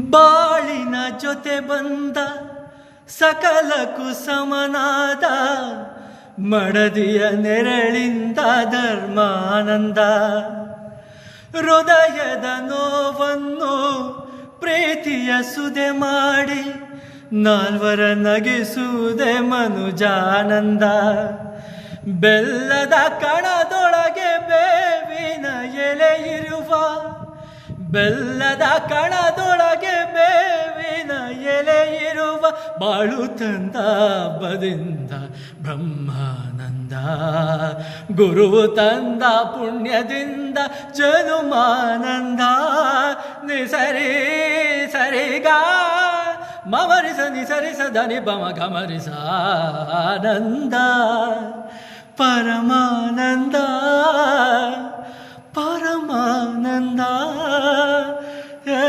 ಬಾಳಿನ ಜೊತೆ ಬಂದ ಸಕಲಕ್ಕೂ ಸಮನಾದ ಮಡದಿಯ ನೆರಳಿಂದ ಧರ್ಮಾನಂದ. ಹೃದಯದ ನೋವನ್ನು ಪ್ರೀತಿಯ ಸುದೆ ಮಾಡಿ ನಾಲ್ವರ ನಗಿಸುವುದೇ ಮನುಜಾನಂದ. ಬೆಲ್ಲದ ಕಣದೊಳಗೆ ಬೇವಿನ ಎಲೆ ಇರುವ ಬೆಲ್ಲದ ಕಣದೊಳಗೆ ಬಾಳು ತಂದ ಬದಿಂದ ಬ್ರಹ್ಮಾನಂದ ಗುರುವು ತಂದ ಪುಣ್ಯದಿಂದ ಜನುಮಾನಂದ ನಿಸರಿ ಸರಿಗ ಮಮರಿಸ ನಿಸರಿಸ ಧನಿ ಬಮ ಗಮರಿಸ ಆನಂದ ಪರಮಾನಂದ ಪರಮಾನಂದ ಏ